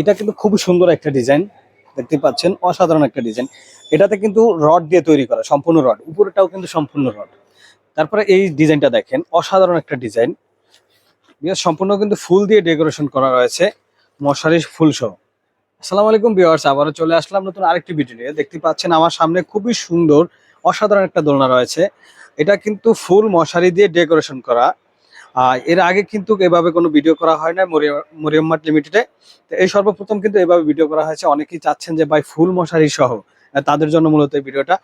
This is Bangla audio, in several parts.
এটা কিন্তু খুবই সুন্দর একটা ডিজাইন, দেখতে পাচ্ছেন, অসাধারণ একটা ডিজাইন। এটাতে কিন্তু রড দিয়ে তৈরি করা, সম্পূর্ণ রড উপরেটাও কিন্তু সম্পূর্ণ রড। তারপরে এই ডিজাইনটা দেখেন, অসাধারণ একটা ডিজাইন। সম্পূর্ণ কিন্তু ফুল দিয়ে ডেকোরেশন করা রয়েছে, মশারি ফুল সহ। আসসালামু আলাইকুম ভিউয়ার্স, আবারও চলে আসলাম নতুন আরেকটি ভিডিও নিয়ে। দেখতে পাচ্ছেন, আমার সামনে খুবই সুন্দর, অসাধারণ একটা দোলনা রয়েছে। এটা কিন্তু ফুল মশারি দিয়ে ডেকোরেশন করা এর আগে কিন্তু এভাবে কোনো ভিডিও করা হয় না মরিয়ম লিমিটেডে তো এই সর্বপ্রথম কিন্তু এভাবে ভিডিও করা হয়েছে। অনেকেই চাচ্ছেন যে, ভাই, ফুল মশারি সহ। তাদের জন্য মূলত এই ভিডিওটা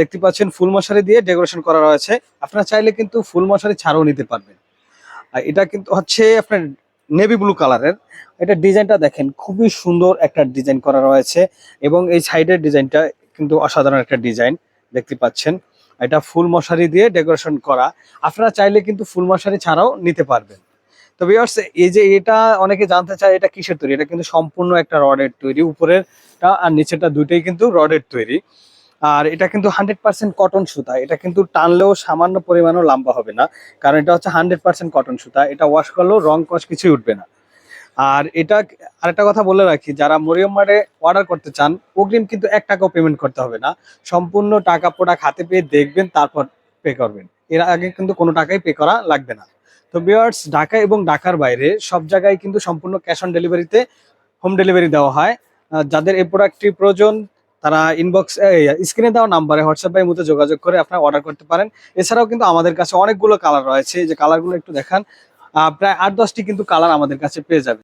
দেখতে পাচ্ছেন, ফুল মশারি দিয়ে ডেকোরেশন করা রয়েছে। আপনারা চাইলে কিন্তু ফুল মশারি ছাড়াও নিতে পারবেন। এটা কিন্তু হচ্ছে আপনার নেভি ব্লু কালারের এটা ডিজাইনটা দেখেন, খুবই সুন্দর একটা ডিজাইন করা রয়েছে। এবং এই সাইডের ডিজাইনটা কিন্তু অসাধারণ একটা ডিজাইন, দেখতে পাচ্ছেন। এটা ফুল মশারি দিয়ে ডেকোরেশন করা। আপনারা চাইলে কিন্তু ফুল মশারি ছাড়াও নিতে পারবেন। তো ভিউয়ার্স এই যে এটা অনেকে জানতে চায়, এটা কিসের তৈরি? এটা কিন্তু সম্পূর্ণ একটা রডের তৈরি। উপরেরটা আর নিচেরটা দুইটাই কিন্তু রডের তৈরি। আর এটা কিন্তু হান্ড্রেড পার্সেন্ট কটন সুতা। এটা কিন্তু টানলেও সামান্য পরিমাণও লম্বা হবে না। কারণ এটা হচ্ছে হান্ড্রেড পার্সেন্ট কটন সুতা। এটা ওয়াশ করলেও রং কষ কিছুই উঠবে না। আর এটা আরেকটা কথা বলে রাখি, যারা মরিয়ম মার্টে অর্ডার করতে চান, অগ্রিম কিন্তু এক টাকাও পেমেন্ট করতে হবে না। সম্পূর্ণ টাকা প্রোডাক্ট হাতে পেয়ে দেখবেন, তারপর পে করবেন। এর আগে কিন্তু কোনো টাকাই পে করা লাগবে না। তো বিয়ার্স ঢাকা এবং ঢাকার বাইরে সব জায়গায় কিন্তু সম্পূর্ণ ক্যাশ অন ডেলিভারিতে হোম ডেলিভারি দেওয়া হয়। যাদের এই প্রোডাক্টটি প্রয়োজন, তারা ইনবক্স স্ক্রিনে দেওয়া নাম্বারে হোয়াটসঅ্যাপ বাই মতো যোগাযোগ করে আপনারা অর্ডার করতে পারেন। এছাড়াও কিন্তু আমাদের কাছে অনেকগুলো কালার রয়েছে যে কালারগুলো একটু দেখান। প্রায় আট দশটি কিন্তু কালার আমাদের কাছে পেয়ে যাবে